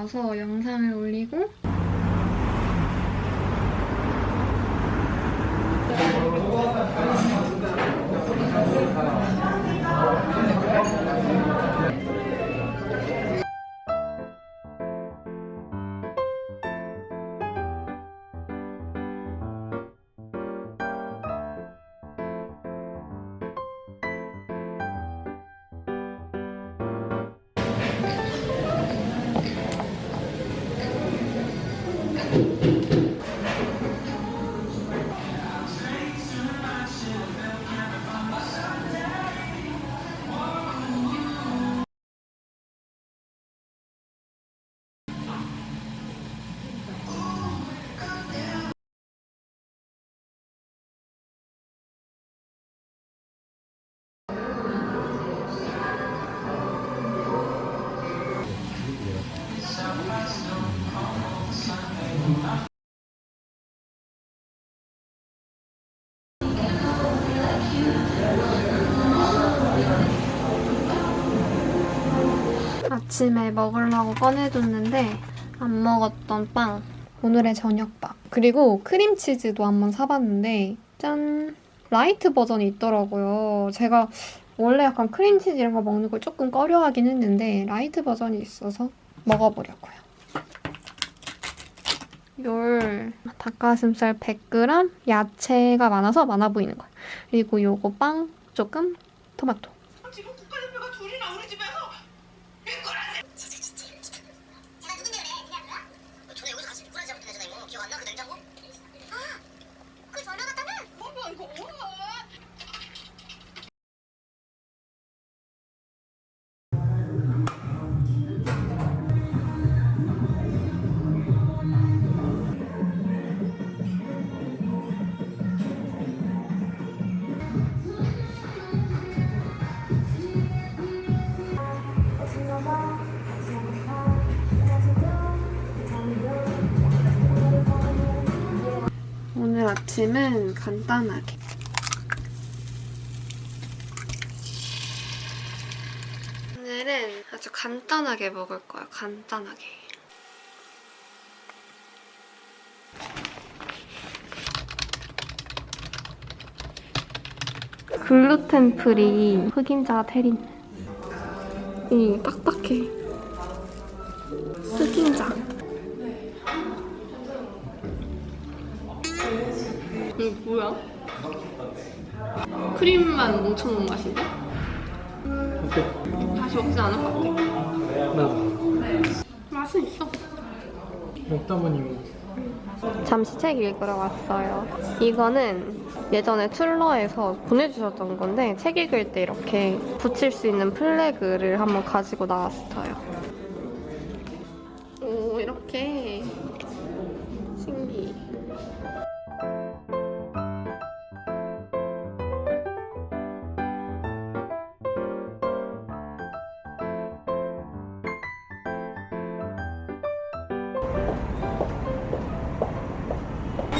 일요일이라서 영상을 올리고 아침에 먹으려고 꺼내뒀는데 안 먹었던 빵. 오늘의 저녁밥. 그리고 크림치즈도 한번 사봤는데 짠! 라이트 버전이 있더라고요. 제가 원래 약간 크림치즈 이런 거 먹는 걸 조금 꺼려하긴 했는데 라이트 버전이 있어서 먹어보려고요. 요 닭가슴살 100g, 야채가 많아서 많아 보이는 거. 그리고 요거 빵 조금, 토마토. 그냥 그들 정도. 아침은 간단하게. 오늘은 아주 간단하게 먹을 거야, 간단하게. 글루텐 프리 흑임자 테린. 이 딱딱해. 흑임자. 이거 뭐야? 크림만 뭉쳐놓은 맛인데? 다시 먹지 않을 것 같아. 나 맛은 있어. 먹다 보니 잠시 책 읽으러 왔어요. 이거는 예전에 툴러에서 보내주셨던 건데 책 읽을 때 이렇게 붙일 수 있는 플래그를 한번 가지고 나왔어요. 오 이렇게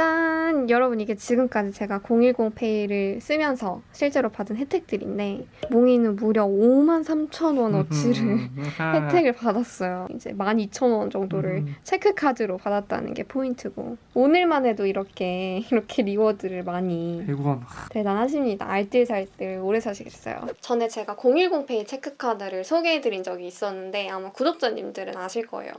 dun. 짠! 여러분 이게 지금까지 제가 010 페이를 쓰면서 실제로 받은 혜택들인데 몽이는 무려 5만 3천 원어치를 혜택을 받았어요. 이제 12,000원 정도를 음. 체크카드로 받았다는 게 포인트고 오늘만 해도 이렇게 이렇게 리워드를 많이 100원. 대단하십니다. 알뜰살뜰 오래 사시겠어요. 전에 제가 010 페이 체크카드를 소개해드린 적이 있었는데 아마 구독자님들은 아실 거예요.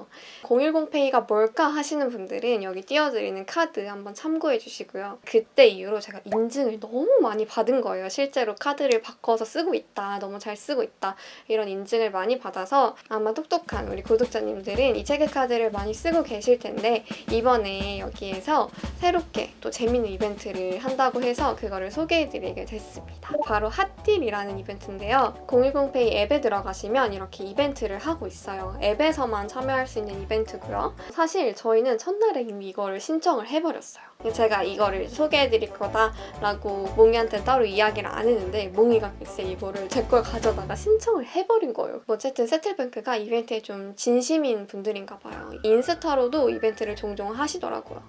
010 페이가 뭘까 하시는 분들은 여기 띄워드리는 카드 한번 한번 참고해 주시고요. 그때 이후로 제가 인증을 너무 많이 받은 거예요. 실제로 카드를 바꿔서 쓰고 있다. 너무 잘 쓰고 있다. 이런 인증을 많이 받아서 아마 똑똑한 우리 구독자님들은 이 체크 카드를 많이 쓰고 계실 텐데 이번에 여기에서 새롭게 또 재밌는 이벤트를 한다고 해서 그거를 소개해드리게 됐습니다. 바로 핫딜이라는 이벤트인데요. 010페이 앱에 들어가시면 이렇게 이벤트를 하고 있어요. 앱에서만 참여할 수 있는 이벤트고요. 사실 저희는 첫날에 이미 이거를 신청을 해버렸어요. 제가 이거를 소개해드릴 거다라고 몽이한테 따로 이야기를 안 했는데 몽이가 글쎄 이거를 제 걸 가져다가 신청을 해버린 거예요. 어쨌든 세틀뱅크가 이벤트에 좀 진심인 분들인가 봐요. 인스타로도 이벤트를 종종 하시더라고요.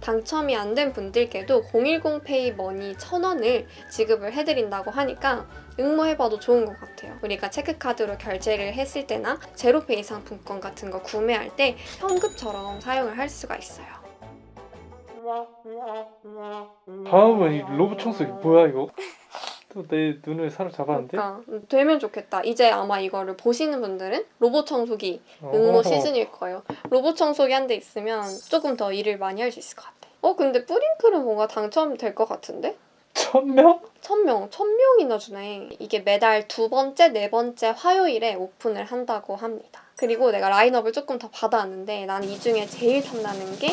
당첨이 안 된 분들께도 010 페이 머니 1000원을 지급을 해드린다고 하니까 응모해봐도 좋은 것 같아요. 우리가 체크카드로 결제를 했을 때나 제로페이 상품권 같은 거 구매할 때 현금처럼 사용을 할 수가 있어요. 다음은 이 로봇 청소기 뭐야 이거? 또 내 눈을 사로잡았는데? 그러니까 되면 좋겠다. 이제 아마 이거를 보시는 분들은 로봇 청소기 어. 응모 시즌일 거예요. 로봇 청소기 한 대 있으면 조금 더 일을 많이 할 수 있을 것 같아. 어 근데 뿌링클은 뭔가 당첨될 것 같은데? 천 명? 천 명, 천 명이나 주네. 이게 매달 두 번째, 네 번째 화요일에 오픈을 한다고 합니다. 그리고 내가 라인업을 조금 더 받아왔는데 난 이 중에 제일 탐나는 게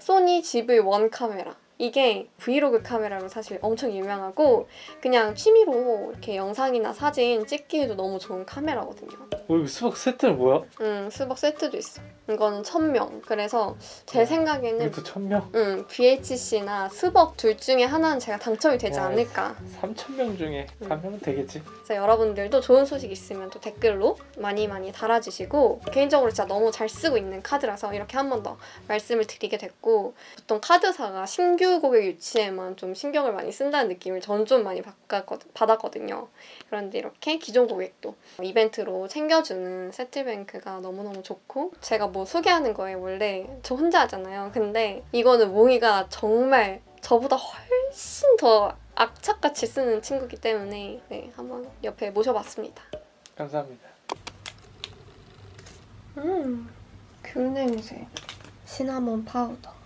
소니 GV1 카메라. 이게 브이로그 카메라로 사실 엄청 유명하고 그냥 취미로 이렇게 영상이나 사진 찍기에도 너무 좋은 카메라거든요. 어 이거 수박 세트는 뭐야? 음, 수박 세트도 있어. 이거는 천 명. 그래서 제 생각에는 이것도 천 명? 음, BHC나 스벅 둘 중에 하나는 제가 당첨이 되지 와, 않을까. 삼천 명 중에 음. 한 명은 되겠지. 그래서 여러분들도 좋은 소식 있으면 또 댓글로 많이 많이 달아주시고 개인적으로 진짜 너무 잘 쓰고 있는 카드라서 이렇게 한 번 더 말씀을 드리게 됐고 보통 카드사가 신규 고객 유치에만 좀 신경을 많이 쓴다는 느낌을 전좀 많이 받았거든- 받았거든요. 그런데 이렇게 기존 고객도 이벤트로 챙겨주는 세틀뱅크가 너무너무 좋고 제가 뭐 소개하는 거에 원래 저 혼자 하잖아요. 근데 이거는 몽이가 정말 저보다 훨씬 더 악착같이 쓰는 친구기 때문에 네, 한번 옆에 모셔봤습니다. 감사합니다. 음, 귤 냄새. 시나몬 파우더.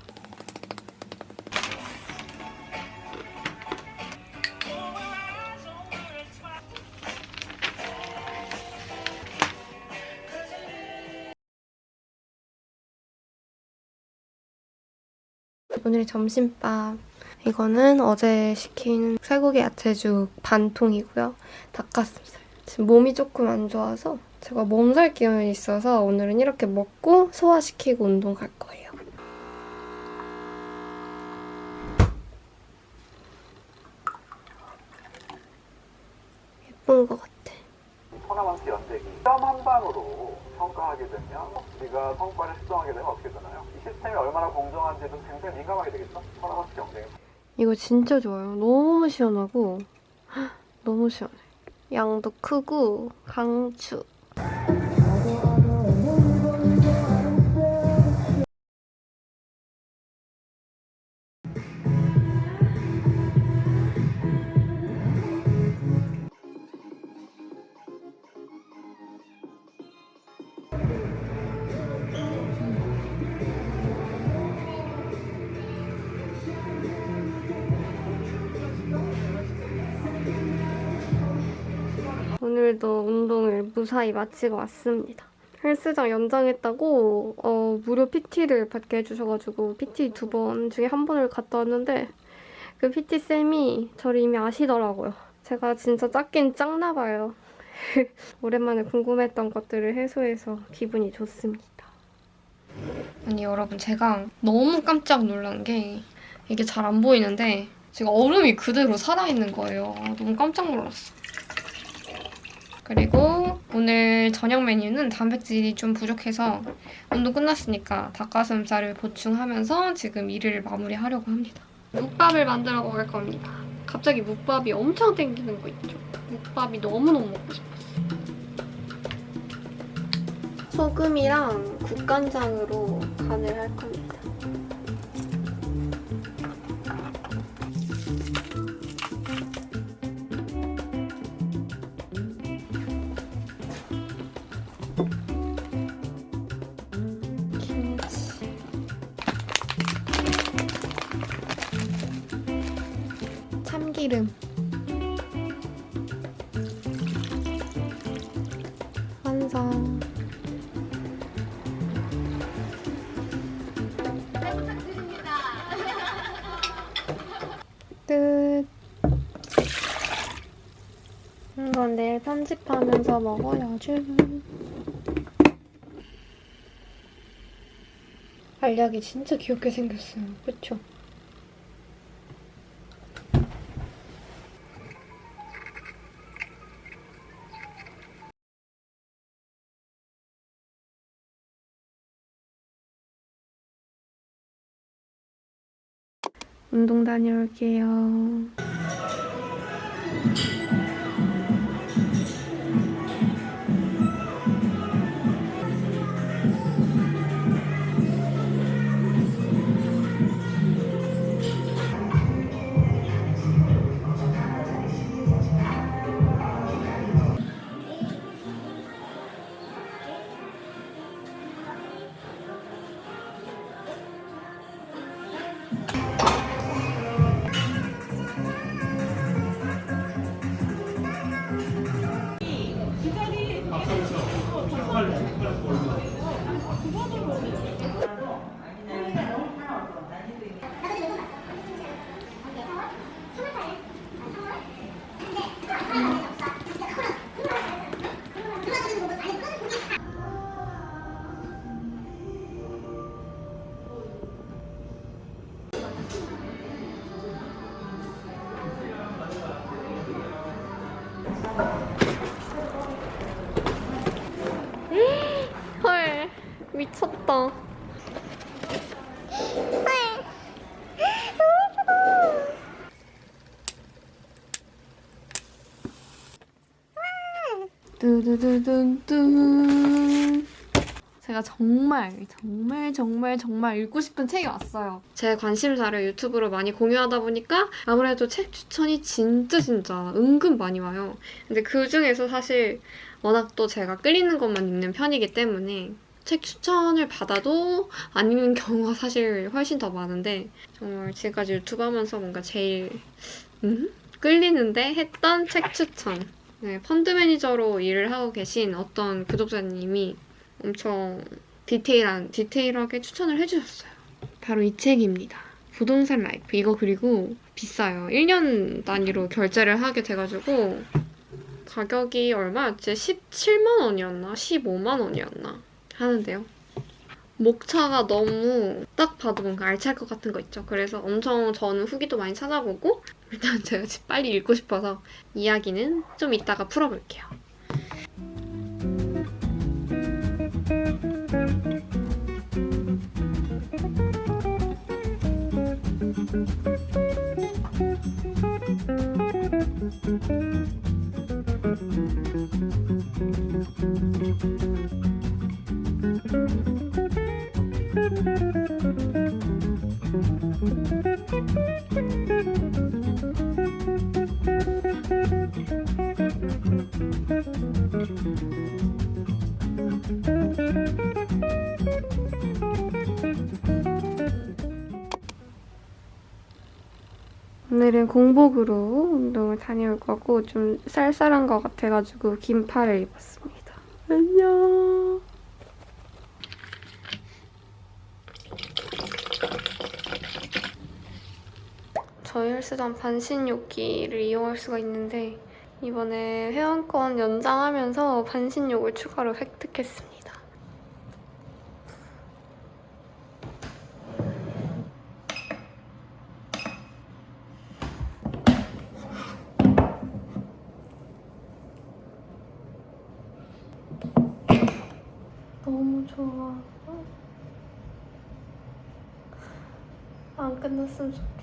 오늘 점심밥 이거는 어제 시킨 쇠고기 야채죽 반통이고요. 닭가슴살. 지금 몸이 조금 안 좋아서 제가 몸살 기운이 있어서 오늘은 이렇게 먹고 소화시키고 운동 갈 거예요. 예쁜 것 같아. 호남함수 연대기 점 한 방으로 평가하게 되면 우리가 성과를 수정하게 되면 어떻게 되나요? 이 시스템이 얼마나 공정한지도 굉장히 민감하게 되겠죠? 호남함수 경쟁 이거 진짜 좋아요. 너무 시원하고 헉, 너무 시원해. 양도 크고 강추. 오늘도 운동을 무사히 마치고 왔습니다. 헬스장 연장했다고 어, 무료 PT를 받게 해주셔가지고 PT 두 번 중에 한 번을 갔다 왔는데 그 PT 쌤이 저를 이미 아시더라고요. 제가 진짜 작긴 작나 봐요. 오랜만에 궁금했던 것들을 해소해서 기분이 좋습니다. 아니 여러분 제가 너무 깜짝 놀란 게 이게 잘 안 보이는데 지금 얼음이 그대로 살아있는 거예요. 너무 깜짝 놀랐어. 그리고 오늘 저녁 메뉴는 단백질이 좀 부족해서 운동 끝났으니까 닭가슴살을 보충하면서 지금 일을 마무리하려고 합니다. 묵밥을 만들어 먹을 겁니다. 갑자기 묵밥이 엄청 땡기는 거 있죠? 묵밥이 너무너무 먹고 싶었어요. 소금이랑 국간장으로 간을 할 겁니다. 이건 내일 편집하면서 먹어야지. 알약이 진짜 귀엽게 생겼어요. 그쵸? 운동 다녀올게요. 미쳤다. 뚜두두둔뚜. 제가 정말 정말 정말 정말 읽고 싶은 책이 왔어요. 제 관심사를 유튜브로 많이 공유하다 보니까 아무래도 책 추천이 진짜 진짜 은근 많이 와요. 근데 그 중에서 사실 워낙 또 제가 끌리는 것만 읽는 편이기 때문에 책 추천을 받아도 안 읽는 경우가 사실 훨씬 더 많은데 정말 지금까지 유튜브 하면서 뭔가 제일 음? 끌리는데 했던 책 추천 네, 펀드 매니저로 일을 하고 계신 어떤 구독자님이 엄청 디테일한, 디테일하게 추천을 해주셨어요. 바로 이 책입니다. 부동산 라이프. 이거 그리고 비싸요. 1년 단위로 결제를 하게 돼가지고 가격이 얼마였지? 17만 원이었나? 15만 원이었나? 하는데요. 목차가 너무 딱 봐도 뭔가 알찰 것 같은 거 있죠. 그래서 엄청 저는 후기도 많이 찾아보고 일단 제가 빨리 읽고 싶어서 이야기는 좀 이따가 풀어볼게요. 오늘은 공복으로 운동을 다녀올 거고 좀 쌀쌀한 것 같아가지고 긴 팔을 입었습니다. 안녕. 저희 헬스장 반신욕기를 이용할 수가 있는데 이번에 회원권 연장하면서 반신욕을 추가로 획득했습니다. 안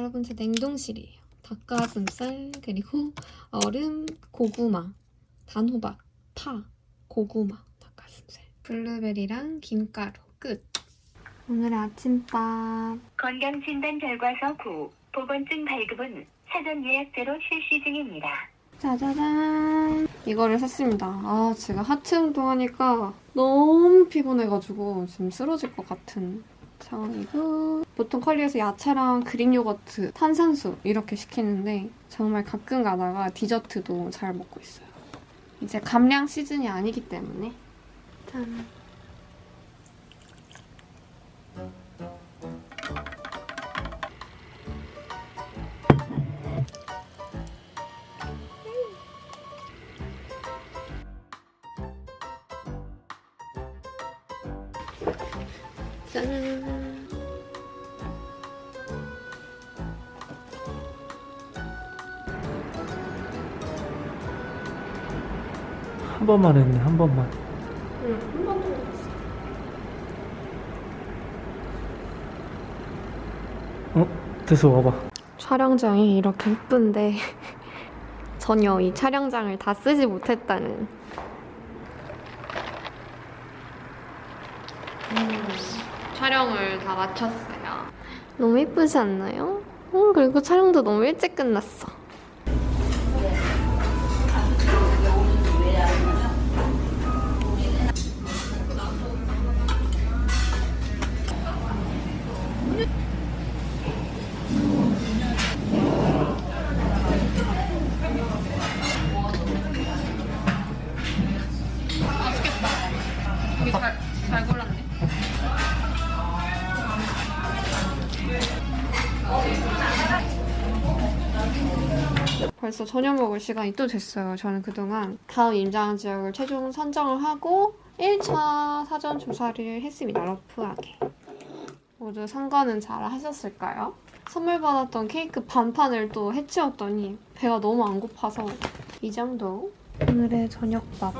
여러분 제 냉동실이에요. 닭가슴살 그리고 얼음, 고구마, 단호박, 파, 고구마, 닭가슴살, 블루베리랑 김가루 끝. 오늘의 아침밥. 건강진단 결과서 9. 보건증 발급은 사전 예약제로 실시 중입니다. 짜자잔. 이거를 샀습니다. 아, 제가 하체 운동하니까 너무 피곤해가지고 지금 쓰러질 것 같은 상황이고. 보통 컬리에서 야채랑 그릭 요거트, 탄산수 이렇게 시키는데 정말 가끔 가다가 디저트도 잘 먹고 있어요. 이제 감량 시즌이 아니기 때문에. 짠. 짠. 한 번만 했네 한 번만 응, 한 번 정도 됐어. 어? 됐어 와봐 촬영장이 이렇게 예쁜데 전혀 이 촬영장을 다 쓰지 못했다는 음, 촬영을 다 마쳤어요 너무 예쁘지 않나요? 어, 그리고 촬영도 너무 일찍 끝났어 벌써 저녁 먹을 시간이 또 됐어요. 저는 그동안 다음 임장 지역을 최종 선정을 하고 1차 사전 조사를 했습니다. 러프하게. 모두 선거는 잘 하셨을까요? 선물 받았던 케이크 반판을 또 해치웠더니 배가 너무 안 고파서 이 정도. 오늘의 저녁밥.